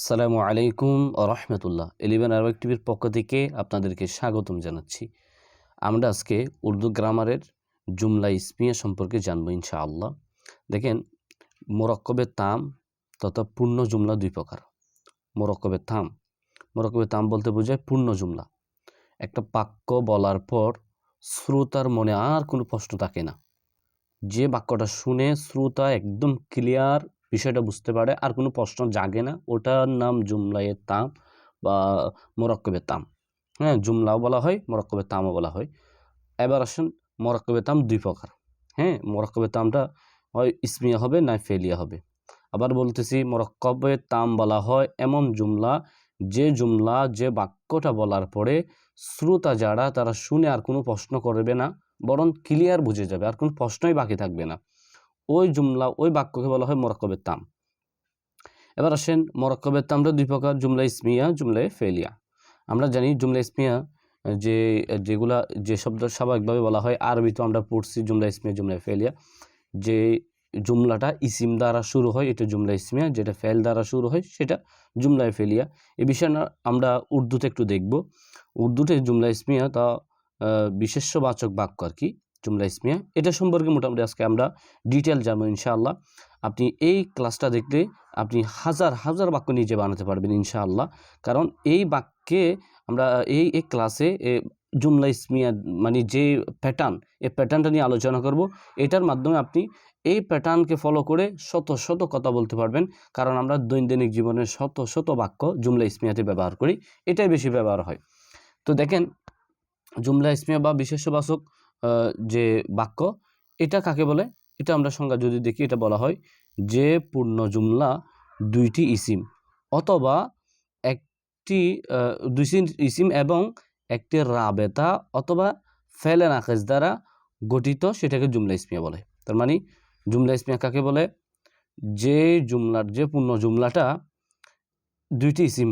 আসসালামু আলাইকুম রহমতুল্লাহ। Eleven Arabic টিভির পক্ষ থেকে আপনাদেরকে স্বাগতম জানাচ্ছি। আমরা আজকে উর্দু গ্রামারের জুমলা ইসমিয়া সম্পর্কে জানব ইনশাআল্লাহ। দেখেন মোরক্কবে তাম তথা পূর্ণ জুমলা দুই প্রকার। মোরক্কবে তাম মোরক্কবে তাম বলতে বোঝায় পূর্ণ জুমলা। একটা বাক্য বলার পর শ্রোতার মনে আর কোনো প্রশ্ন থাকে না। যে বাক্যটা শুনে শ্রোতা একদম ক্লিয়ার বিষয়টা বুঝতে পারে। আর কোনো প্রশ্ন জাগে না। ওটার নাম জুমলায়ে তাম বা মোরক্কবে তাম। হ্যাঁ জুমলাও বলা হয় মোরক্কবে তামও বলা হয়। এবার আসেন মোরক্কবে তাম দুই প্রকার। হ্যাঁ মোরক্কবে তামটা হয় ইসমিয়া হবে, না ফেলিয়া হবে। আবার বলতেছি মোরক্কবে তাম বলা হয় এমন জুমলা, যে জুমলা, যে বাক্যটা বলার পরে শ্রোতা যারা, তারা শুনে আর কোনো প্রশ্ন করবে না, বরং ক্লিয়ার বুঝে যাবে। আর কোনো প্রশ্নই বাকি থাকবে না। ওই জুমলা, ওই বাক্যকে বলা হয় মরক্কবের তাম। এবার আসেন মরক্কবের তামটা দুই প্রকার, জুমলা ইসমিয়া, জুমলা ফেলিয়া আমরা জানি জুমলা ইসমিয়া, যে, যেগুলা, যে শব্দ স্বাভাবিকভাবে বলা হয় আরবি তো আমরা পড়ছি জুমলা ইসমিয়া, জুমলা ফেলিয়া যে জুমলাটা ইসিম দ্বারা শুরু হয়, এটা জুমলা ইসমিয়া, যেটা ফেল দ্বারা শুরু হয়, সেটা জুমলায় ফেলিয়া এই বিষয়টা আমরা উর্দুতে একটু দেখব। উর্দুতে জুমলা ইসমিয়া তা বিশেষ্যবাচক বাক্য আর কি। জুমলা ইসমিয়া। এটা সম্পর্কে মোটামুটি আজকে আমরা ডিটেল জানব ইনশাআল্লাহ। আপনি এই ক্লাসটা দেখলে আপনি হাজার হাজার বাক্য নিজে বানাতে পারবেন ইনশাআল্লাহ। কারণ এই বাক্যে আমরা, এই এই ক্লাসে জুমলা ইসমিয়া মানে যে প্যাটার্ন এই প্যাটার্নটা নিয়ে আলোচনা করব, এটার মাধ্যমে আপনি এই প্যাটার্নকে ফলো করে শত শত কথা বলতে পারবেন। কারণ আমরা দৈনন্দিন জীবনের শত শত বাক্য জুমলা ইসমিয়াতে ব্যবহার করি। এটাই বেশি ব্যবহার হয়। তো দেখেন, জুমলা ইসমিয়া বা বিশেষ্যবাচক যে বাক্য, এটা কাকে বলে? এটা আমরা সংজ্ঞা যদি দেখি, এটা বলা হয় যে পূর্ণ জুমলা দুইটি ইসিম, অথবা একটি দুই ইসিম এবং একটি রাবেতা অথবা ফেলে নাকেজ দ্বারা গঠিত সেটাকে জুমলা ইসমিয়া বলে। তার মানে জুমলা ইসমিয়া কাকে বলে? যে জুমলার, যে পূর্ণ জুমলাটা দুইটি ইসিম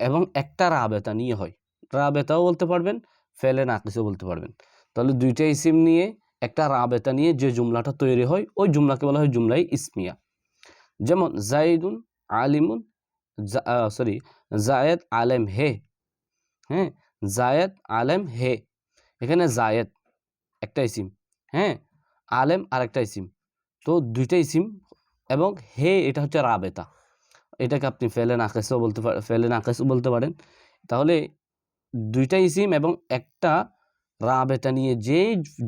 এবং একটা রাবেতা নিয়ে হয়। রাবেতাও বলতে পারবেন, ফেলে নাকিসও বলতে পারবেন। তাহলে দুইটা ইসিম নিয়ে একটা রাবেতা নিয়ে যে জুমলাটা তৈরি হয়, ওই জুমলাকে বলা হয় জুমলাই ইসমিয়া। যেমন, জাইদুন আলিমুন সরি জায়েদ আলেম হে। হ্যাঁ জায়েদ আলেম হে। এখানে জায়েদ একটা ইসিম হ্যাঁ আলেম আরেকটা ইসিম তো দুইটা ইসিম এবং হে এটা হচ্ছে রাবেতা। এটাকে আপনি ফেলে নাকেসও বলতে পারেন ফেলে নাকেসও বলতে পারেন। তাহলে দুইটা ইসিম এবং একটা রাবেতা নিয়ে যে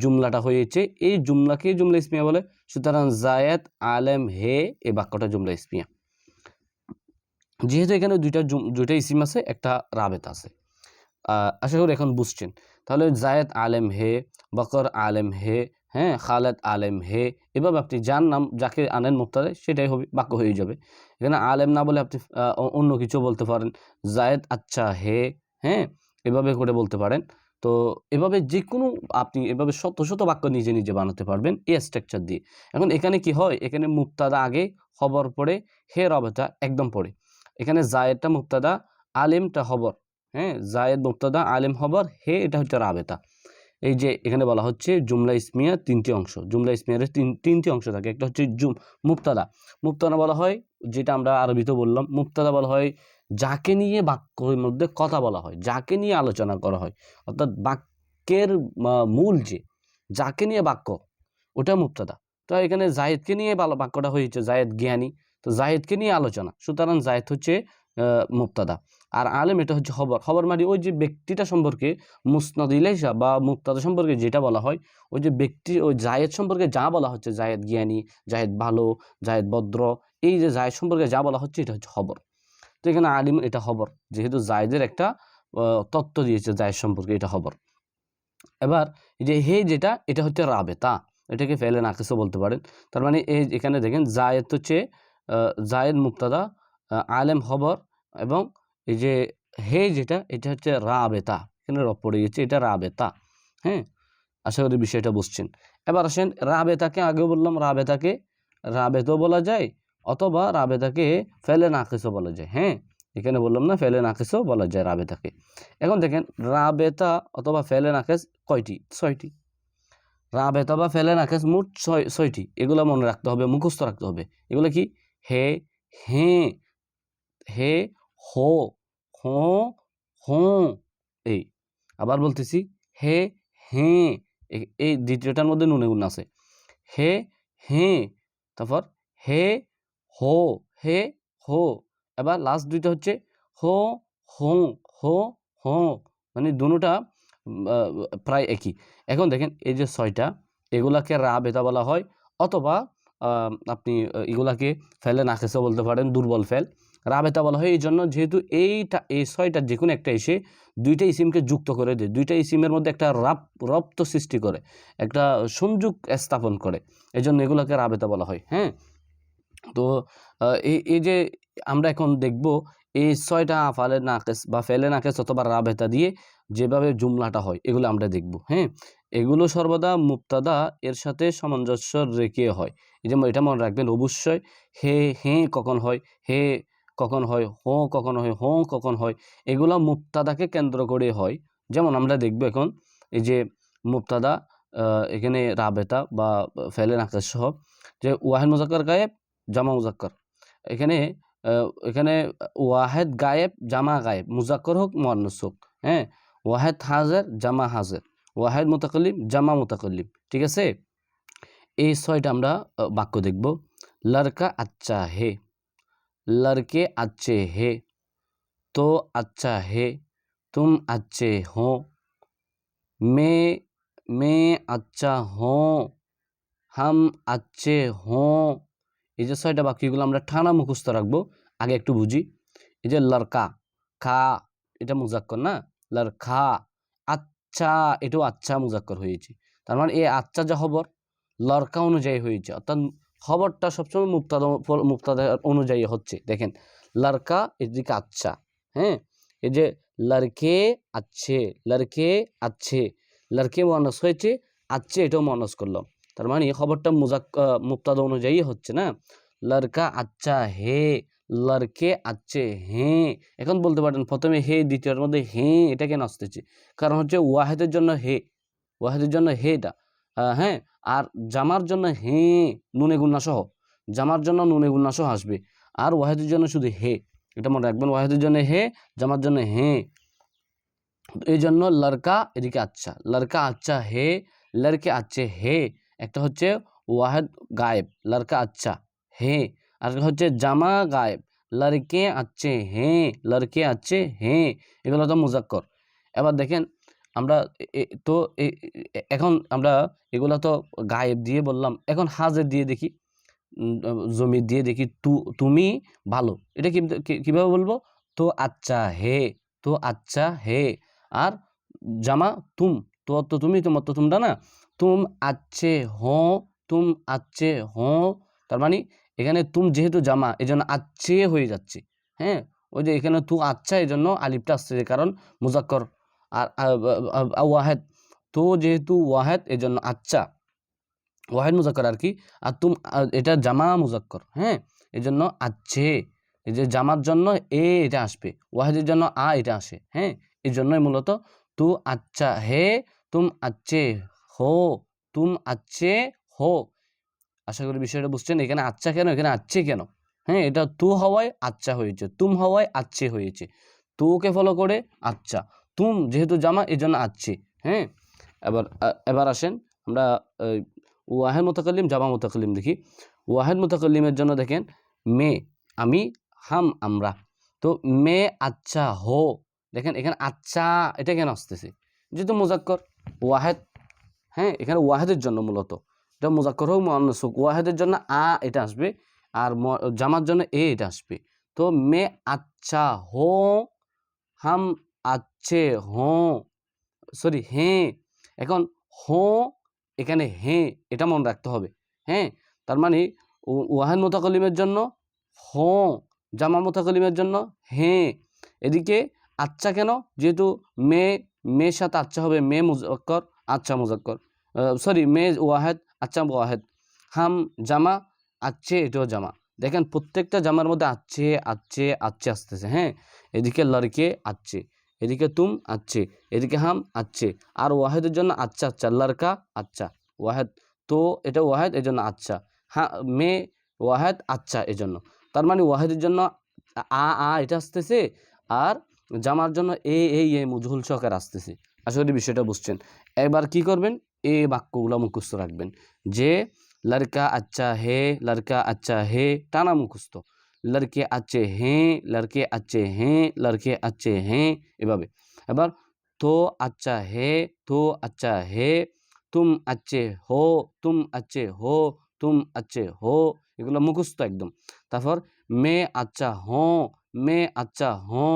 জুমলাটা হয়েছে, এই জুমলাকে জুমলা ইসমিয়া বলে? সুতরাং জায়েদ, আলেম, হে এই বাক্যটা জুমলা ইসমিয়া। যেহেতু এখানে দুইটা দুইটা ইসিম আছে, একটা রাবেত আছে। আশা করি এখন বুঝছেন। তাহলে জায়েদ, আলেম, হে, বকর, আলেম, হে হ্যাঁ খালেদ, আলেম, হে, এভাবে আপনি যার নাম, যাকে আনেন মুক্তারে, সেটাই হবে, বাক্য হয়ে যাবে। এখানে আলেম না বলে আপনি অন্য কিছু বলতে পারেন। জায়েদ আচ্ছা হে হ্যাঁ এভাবে করে বলতে পারেন। তো এভাবে যে কোনো আপনি এভাবে শত শত বাক্য নিজে নিজে বানাতে পারবেন এই স্ট্রাকচার দিয়ে। এখন এখানে কি হয়? এখানে মুক্তাদা আগে, খবর পড়ে, হে রবেতা একদম পড়ে। এখানে জায়েদটা মুক্তাদা, আলেমটা হবর হ্যাঁ জায়েদ মুক্তাদা, আলেম হবর হে এটা হচ্ছে রাবেতা। এই যে এখানে বলা হচ্ছে জুমলা ইসমিয়া তিনটি অংশ। জুমলা ইসমিয়ার তিন, তিনটি অংশ থাকে। একটা হচ্ছে জুম, মুক্তাদা। মুক্তাদা বলা হয়, যেটা আমরা আরবিতে বললাম, মুক্তাদা বলা হয় যাকে নিয়ে বাক্যের মধ্যে কথা বলা হয়, যাকে নিয়ে আলোচনা করা হয়, অর্থাৎ বাক্যের মূল যে, যাকে নিয়ে বাক্য, ওটা মুক্তাদা তো এখানে জায়েদকে নিয়ে ভালো বাক্যটা হয়েছে জায়েদ জ্ঞানী। তো জায়েদকে নিয়ে আলোচনা, সুতরাং জায়েদ হচ্ছে মুক্তাদা আর আলেম এটা হচ্ছে খবর। খবর মানে ওই যে ব্যক্তিটা সম্পর্কে মুসনাদ ইলাইসা বা মুক্তাদা সম্পর্কে যেটা বলা হয়, ওই যে ব্যক্তি, ওই জায়েদ সম্পর্কে যা বলা হচ্ছে, জায়েদ জ্ঞানী, জায়েদ ভালো, জায়েদ ভদ্র, এই যে জায়েদ সম্পর্কে যা বলা হচ্ছে, এটা হচ্ছে খবর। তো এখানে আলিম এটা খবর। যেহেতু জায়দের একটা তত্ত্ব দিয়েছে জায়েদ সম্পর্কে এটা খবর। এবার যে হে যেটা, এটা হচ্ছে রাবেতা। এটাকে ফেলে নাকিসও বলতে পারেন। তার মানে এই এখানে দেখেন জায়েদ হচ্ছে জায়েদ মুক্তাদা আলেম খবর এবং এই যে হে যেটা, এটা হচ্ছে রাবেতা। এখানে রব পড়ে গেছে, এটা রাবেতা। হ্যাঁ? আশা করি বিষয়টা বুঝছেন। এবার আসেন রাবেতাকে, আগেও বললাম রাবেতাকে, রাবেতও বলা যায় অথবা রাবেতাকে ফেলে নাকিসও বলা যায় হ্যাঁ? এখানে বললাম না ফেলে নাকিসও বলা যায় রাবেতাকে। এখন দেখেন, রাবেতা অথবা ফেলে নাকেস কয়টি? ছয়টি। রাবেতা বা ফেলে নাকেস মোট ছয়, ছয়টি। এগুলো মনে রাখতে হবে, মুখস্থ রাখতে হবে। এগুলো কি? হে হে হে, হো হো হো, এই। আবার বলতেছি, হে হে এই দ্বিতীয়টার মধ্যে নুনে গুণ আছে। হে হে, তারপর হে হো হে হো। এবার লাস্ট দুইটা হচ্ছে হো হো হো হো। মানে আহ, প্রায় একই। এখন দেখেন এই যে ছয়টা এগুলাকে রা বেতা বলা হয় অথবা আপনি এগুলাকে ফেলে নাকেসও বলতে পারেন দুর্বল ফেল। রা বেতা বলা হয় এই জন্য যেহেতু এইটা এই ছয়টা যে কোনো একটা এসে দুইটা ইসিমকে যুক্ত করে দেয়। দুইটা ইসিমের মধ্যে একটা রাপ রপ্ত সৃষ্টি করে একটা সংযোগ স্থাপন করে। এই জন্য এগুলাকে এগুলোকে রাবেতা বলা হয় হ্যাঁ? তো এই যে আমরা এখন দেখব, এই ছয়টা আফালে নাকেস বা ফেলে নাকেস অথবা রাবেতা দিয়ে যেভাবে জুমলাটা হয়, এগুলো আমরা দেখব হ্যাঁ? এগুলো সর্বদা মুক্তাদা এর সাথে সামঞ্জস্য রেখে হয়। এই যে এটা মনে রাখবেন, অবশ্যই হে হে কখন হয়, হে কখন হয়, হো কখন হয়, হো কখন হয়, এগুলো মুক্তাদাকে কেন্দ্র করে হয়। যেমন আমরা দেখব এখন, এই যে মুক্তাদা এখানে রাবেতা বা ফেলে নাকেস সহ যে ওয়াহেদ মুজাক্কর গায়েব জামা মুজাক্কর এখানে আহ, এখানে ওয়াহেদ গায়েব জামা গায়েব মুজাক্কর হোক মুয়ান্নাস হোক হ্যাঁ ওয়াহেদ হাজার জামা হাজার ওয়াহেদ মুতাকাল্লিম জামা মুতাকাল্লিম ঠিক আছে এই ছয়টা আমরা আহ, বাক্য দেখব লড়কা আচ্ছা হে লড়কে अच्छे হে তো আচ্ছা হে তুম अच्छे हो मैं मैं अच्छा हूँ হাম আচ্ছে হোঁ এই যে ছয়টা বাক্যগুলো আমরা ঠানা মুখস্থ রাখব, আগে একটু বুঝি। এই যে লড়কা খা, এটা মুজাক্কর না? লড়খা আচ্ছা এটাও আচ্ছা মুজাক্কর হয়েছে। তার মানে এই আচ্ছা যা খবর লড়কা অনুযায়ী হয়েছে। অর্থাৎ খবরটা সবসময় মুক্তাদ মুক্তাদা অনুযায়ী হচ্ছে। দেখেন লড়কা এদিকে আচ্ছা হ্যাঁ? এই যে লড়কে আচ্ছে লড়কে আচ্ছে লড়কে মনস হয়েছে, আচ্ছে এটাও মনস করলাম। তার মানে খবরটা মুজাক মুক্তাদ অনুযায়ী হচ্ছে না? লড়কা আচ্ছা হে লড়কে আচ্ছে হে। এখন বলতে পারেন, প্রথমে হে, দ্বিতীয়ের মধ্যে হে এটা কেন আসতেছে কারণ হচ্ছে ওয়াহেদের জন্য হে, ওয়াহেদের জন্য হেটা হ্যাঁ আর জামার জন্য হে, নুনে গুন্না সহ। জামার জন্য নুনে গুন্না সহ আসবে। আর ওয়াহেদের জন্য শুধু হে, এটা মনে রাখবেন, ওয়াহেদের জন্য হে, জামার জন্য হে। এই জন্য লড়কা এদিকে আচ্ছা লড়কা আচ্ছা হে লড়কে আচ্ছে হে। একটা হচ্ছে ওয়াহেদ গায়েব লড়কা আচ্ছা হে আর একটা হচ্ছে জামা গায়েব লড়কে আচ্ছে হে লড়কে আচ্ছে হে এগুলো তো মুজাক্কর। এবার দেখেন, আমরা তো এখন আমরা এগুলো তো গায়েব দিয়ে বললাম, এখন হাজের দিয়ে দেখি জমি দিয়ে দেখি, তু, তুমি ভালো। এটা কীভাবে বলব? তো আচ্ছা হে, তো আচ্ছা হে। আর জামা, তুম, তো তো তুমি, তোমার তো তোমরা না? তুম আচ্ছে হো, তুম আচ্ছে হো, তার মানে এখানে তুম যেহেতু জামা এই জন্য আচ্ছে হয়ে যাচ্ছে। হ্যাঁ? ওই যে এখানে তু আচ্ছা এই জন্য আলিফটা আসছে কারণ মুজাক্কর। আর ওয়াহেদ। তো যেহেতু ওয়াহেদ এই জন্য আচ্ছা ওয়াহেদ মুজাক্কর আর কি। আর তুম এটা জামা মুজাক্কর। হ্যাঁ? এই জন্য আচ্ছে এই যে জামার জন্য এ এটা আসবে। ওয়াহেদের জন্য আ এটা আসে। হ্যাঁ? এই জন্যই মূলত তু আচ্ছা হে, তুম আচ্ছে হো, তুম আচ্ছে হো। আশা করি বিষয়টা বুঝছেন, এখানে আচ্ছা কেন, এখানে আচ্ছে কেন? হ্যাঁ এটা তু হওয়ায় আচ্ছা হয়েছে, তুম হওয়ায় আচ্ছে হয়েছে। তুকে ফলো করে আচ্ছা তুম যেহেতু জামা এই জন্য আচ্ছে হ্যাঁ? এবার এবার আসেন, আমরা ওয়াহেদ মোতাকাল্লিম, জামা মোতাকাল্লিম দেখি। ওয়াহেদ মোতাকাল্লিমের জন্য দেখেন, মে, আমি, হাম, আমরা। তো মে আচ্ছা হো, দেখেন, এখানে আচ্ছা এটা কেন আসতেছে? যেহেতু মুজাক্কর, ওয়াহেদ হ্যাঁ এখানে ওয়াহেদের জন্য মূলত। এটা মুজাক্কর হোক, মুআন্নাস হোক, ওয়াহেদের জন্য আ এটা আসবে আর জামার জন্য এ এটা আসবে। তো মে আচ্ছা হো, হাম আচ্ছে হো, সরি হ্যাঁ এখন হো, এখানে হ্যাঁ এটা মনে রাখতে হবে। হ্যাঁ তার মানে ওয়াহেদ মোতাকলিমের জন্য হো জামা মোতাকলিমের জন্য হ্যাঁ এদিকে আচ্ছা কেন? যেহেতু মে মেয়ের সাথে আচ্ছা হবে, মে মুজাক্কর। আচ্ছা মুজাক্কর। সরি মে ওয়াহেদ আচ্ছা ওয়াহেদ। হাম জামা, আচ্ছে এটাও জামা। দেখেন প্রত্যেকটা জামার মধ্যে আচ্ছে আচ্ছে আচ্ছে আসতেছে হ্যাঁ? এদিকে লড়কে আচ্ছে, এদিকে তুম আচ্ছে, এদিকে হাম আচ্ছে। আর ওয়াহেদের জন্য আচ্ছা আচ্ছা লড়কা আচ্ছা ওয়াহেদ। তো এটা ওয়াহেদ এই জন্য আচ্ছা। হ্যাঁ মে ওয়াহেদ আচ্ছা এই জন্য তার মানে ওয়াহেদের জন্য আ আ এটা আসতেছে, আর জামার জন্য এ এই এ মুজহুল সহকার আসতেছে। করি বিষয়টা বুঝছেন। এবার কি করবেন? এ বাক্যগুলো মুখস্থ রাখবেন। যে, লড়কা আচ্ছা হে, লড়কা আচ্ছা হে টানা মুখস্থ। লড়কে আচ্ছে হ্যাঁ লড়কে আচ্ছে হ্যাঁ লড়কে আচ্ছে হ্যাঁ এভাবে। এবার, তো আচ্ছা হে, তো আচ্ছা হে তুম আচ্ছে হো, তুম আচ্ছে হো, তুম আচ্ছে হো এগুলো মুখস্থ একদম। তারপর, মে আচ্ছা হো, মে আচ্ছা হো,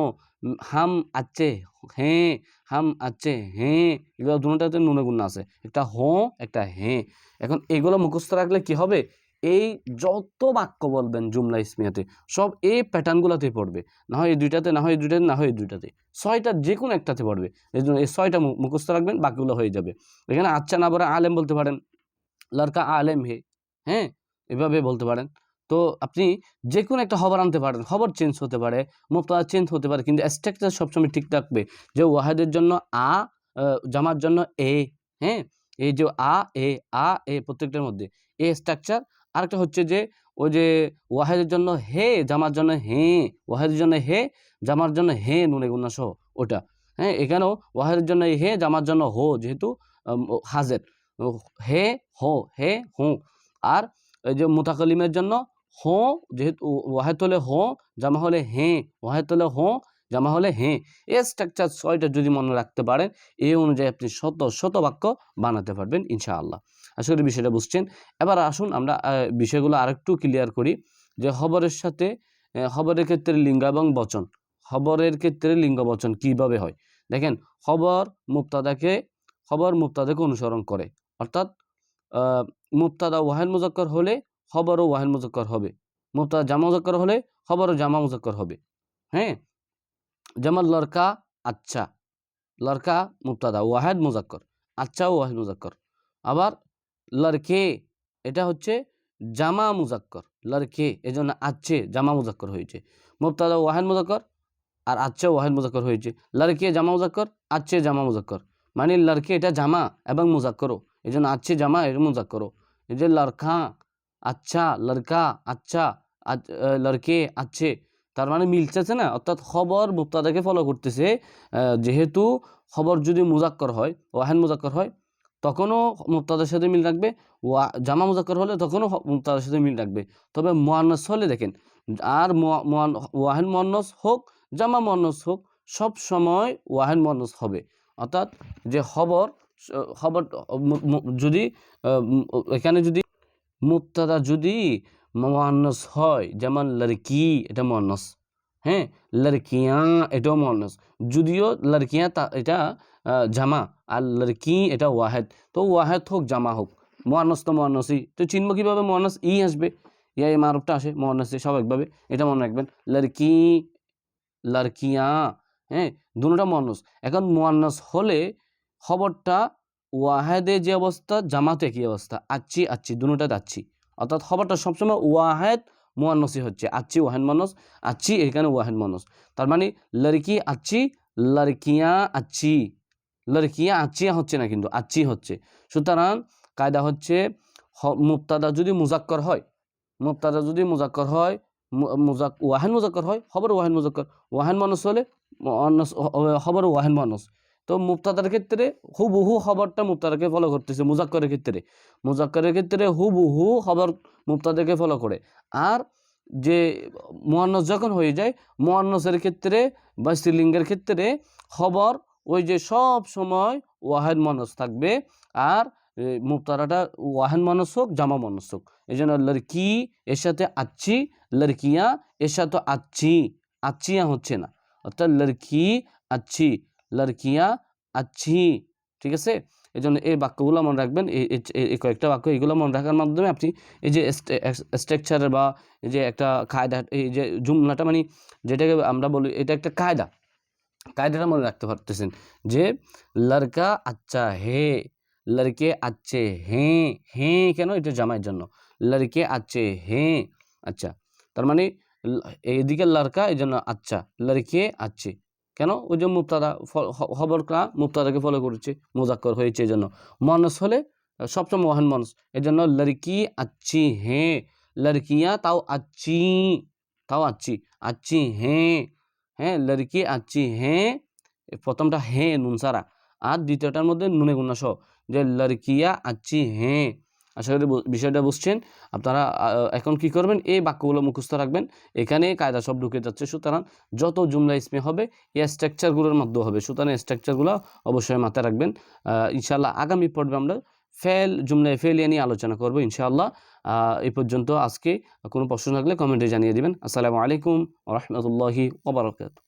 হাম আচ্ছে হ্যাঁ হাম আছে হ্যাঁ এগুলো দুটাতে নুনে গুণা আছে। একটা হো, একটা হ্যাঁ এখন এগুলো মুখস্থ রাখলে কি হবে? এই যত বাক্য বলবেন জুমলা ইসমিয়াতে, সব এই প্যাটার্নগুলোতে পড়বে। না হয় এই দুইটাতে না হয় এই দুইটাতে না হয় এই দুইটাতে ছয়টা যে কোনো একটাতে পড়বে। এই জন্য এই ছয়টা মুখস্থ রাখবেন, বাকিগুলো হয়ে যাবে। এখানে আচ্ছা না বলে আলেম বলতে পারেন। লড়কা আলেম হে হ্যাঁ এভাবে বলতে পারেন। তো আপনি যে কোনো একটা খবর আনতে পারেন। খবর চেঞ্জ হতে পারে মুক্তা চেঞ্জ হতে পারে, কিন্তু স্ট্রাকচার সবসময় ঠিক থাকবে যে ওয়াহেদের জন্য আ জামার জন্য এ হ্যাঁ? এই যে আ, এ আ, এ প্রত্যেকটার মধ্যে। এ স্ট্রাকচার আরেকটা হচ্ছে যে ওই যে ওয়াহেদের জন্য হে, জামার জন্য হে, ওয়াহেদের জন্য হে, জামার জন্য হে নুনে সহ ওটা হ্যাঁ? এখানেও ওয়াহেদের জন্য হে, জামার জন্য হো যেহেতু হাজের। হে, হো হে, হো। আর এই যে মুতাকলিমের জন্য হো, যেহেতু ওয়াহেদ হলে হো, জামা হলে হে, ওয়াহেদ হলে হো, জামা হলে হে, এ স্ট্রাকচার ছয়টা যদি মনে রাখতে পারেন, এ অনুযায়ী আপনি শত শত বাক্য বানাতে পারবেন, ইনশাআল্লাহ। আশা করি বিষয়টা বুঝছেন। এবার আসুন আমরা বিষয়গুলো আরেকটু ক্লিয়ার করি, যে খবরের সাথে খবরের ক্ষেত্রে লিঙ্গ এবং বচন। খবরের ক্ষেত্রে লিঙ্গ বচন কীভাবে হয়? দেখেন, খবর মুক্তাদাকে খবর মুক্তাদাকে অনুসরণ করে। অর্থাৎ মুক্তাদা ওয়াহেদ মুজাক্কর হলে খবরও ওয়াহেদ মুজাক্কর হবে। মুক্তাদা জামা মুজাক্কর হলে খবরও জামা মুজাক্কর হবে। হ্যাঁ? যেমন লড়কা আচ্ছা। লড়কা মুক্তাদা ওয়াহেদ মুজাক্কর আচ্ছা ওয়াহেদ মুজাক্কর আবার লড়কে এটা হচ্ছে জামা মুজাক্কর লড়কে এই জন্য আচ্ছে, জামা মুজাক্কর হয়েছে। মুক্তাদা ওয়াহেদ মুজাক্কর আর আচ্ছা ওয়াহেদ মুজাক্কর হয়েছে। লড়কে জামা মুজাক্কর আচ্ছে জামা মুজাক্কর মানে লড়কে এটা জামা এবং মুজাক্করও এই জন্য আচ্ছে জামা, এর মুজাক্করও এই যে লড়কা আচ্ছা লড়কা আচ্ছা আচ- লড়কে, আচ্ছে। তার মানে মিলতেছে না? অর্থাৎ খবর মুক্তাদাকে ফলো করতেছে যেহেতু খবর যদি মুজাক্কর হয়, ওয়াহেন মুজাক্কর হয়, তখনও মুক্তাদার সাথে মিল রাখবে, ওয়া, জামা মুজাক্কর হলে তখনও মুক্তাদার সাথে মিল রাখবে। তবে মোয়ান্নস হলে দেখেন, আর ওয়াহেন মোয়ান্নস হোক, জামা মোয়ান্নস হোক, সব সময় ওয়াহেন মোয়ান্নস হবে। অর্থাৎ যে খবর খবর যদি এখানে যদি মুক্তাদা যদি মোয়ান্নস হয়, যেমন লড়কি এটা মোয়ান্নস হ্যাঁ লড়কিয়া এটাও মোয়ান্নস যদিও লড়কিয়া তা, এটা জামা, আর লড়কি এটা ওয়াহেদ। তো ওয়াহেদ হোক, জামা হোক মোয়ান্নস তো মোয়ান্নসই তো চিনব কীভাবে মোয়ান্নস ই আসবে। ইয়া, এই মারুফটা আসে মোয়ান্নসে স্বাভাবিকভাবে এটা মনে রাখবেন। লড়কি লড়কিয়া হ্যাঁ দুটোটা মোয়ান্নস এখন মোয়ান্নস হলে খবরটা ওয়াহেদে যে অবস্থা, জামাতে কি অবস্থা? আচ্ছি আচ্ছি দুটোটা আচ্ছি। অর্থাৎ খবরটা সবসময় ওয়াহেদ মোয়ান্নসই হচ্ছে। আচ্ছি, ওয়াহেদ মনস আচ্ছি, এখানে ওয়াহেদ মনস তার মানে লড়কি আচ্ছি, লড়কিয়া আচ্ছি। লড়কিয়া আচ্ছিয়া হচ্ছে না কিন্তু, আচ্ছি হচ্ছে। সুতরাং কায়দা হচ্ছে মুক্তাদা যদি মুজাক্কর হয় মুক্তাদা যদি মুজাক্কর হয় মুজাক ওয়াহেন মুজাক্কর হয়, খবর ওয়াহেন মুজাক্কর। ওয়াহেন মানুষ হলে অন্নস খবর ওয়াহেন মানুষ তো মুক্তাদার ক্ষেত্রে হুবহু খবরটা মুক্তাদাকে ফলো করতেছে, মুজাক্করের ক্ষেত্রে। মুজাক্করের ক্ষেত্রে হুবহু খবর মুক্তাদাকে ফলো করে। আর যে মোয়ান্নস যখন হয়ে যায়, মোয়ান্নসের ক্ষেত্রে বা স্ত্রীলিঙ্গের ক্ষেত্রে খবর ওই যে সব সময় ওয়াহেদ মনস থাকবে। আর মুক্তারাটা ওয়াহেদ মনস হোক, জামা মনস হোক। এই জন্য লড়কি এর সাথে আচ্ছি লড়কিয়া এর সাথে আচ্ছি আচ্ছিয়া হচ্ছে না। অর্থাৎ লড়কি আচ্ছি। লড়কিয়া আচ্ছি ঠিক আছে? এই জন্য এই বাক্যগুলো মনে রাখবেন। এই কয়েকটা বাক্য এগুলো মনে রাখার মাধ্যমে আপনি এই যে স্ট্রাকচারের বা এই যে একটা কায়দা, এই যে জুমলাটা মানে যেটাকে আমরা বলি, এটা একটা কায়দা। কায়দাটা মনে রাখতে পারতেছেন যে লড়কা আচ্ছা হে, লড়কে আচ্ছে হ্যাঁ হ্যাঁ কেন এটা জামাইয়ের জন্য? লড়কে আচ্ছে হ্যাঁ আচ্ছা। তার মানে এইদিকে লড়কা এই জন্য আচ্ছা। লড়কে আচ্ছে কেন? ওই যে মুক্তাদা খবরটা মুক্তাদাকে ফলো করেছে, মুজাক্কর হয়েছে এই জন্য। মনস হলে সবসময় মহান মনস এই জন্য লড়কি আচ্ছি হ্যাঁ লড়কিয়া তাও আচ্ছি তাও আচ্ছি আচ্ছি হ্যাঁ হ্যাঁ লড়কি আচ্ছি হ্যাঁ প্রথমটা হ্যাঁ নুন সারা আর দ্বিতীয়টার মধ্যে নুনে গুন্না সহ যে লড়কিয়া আচ্ছি হ্যাঁ আশা করি বিষয়টা বুঝছেন। আপনারা এখন কি করবেন? এই বাক্যগুলো মুখস্থ রাখবেন। এখানে কায়দা সব ঢুকে যাচ্ছে। সুতরাং যত জুমলা ইসমে হবে এই স্ট্রাকচারগুলোর মধ্যে হবে। সুতরাং স্ট্রাকচারগুলো অবশ্যই মাথায় রাখবেন। আহ, ইনশাআল্লাহ আগামী পর্বে আমরা ফেল জুমলায় ফেলিয়া নিয়ে আলোচনা করব ইনশাআল্লাহ। এই পর্যন্ত আজকে কোনো প্রশ্ন থাকলে কমেন্টে জানিয়ে দিবেন। আসসালামু আলাইকুম রহমতুল্লাহি ওবরাকাত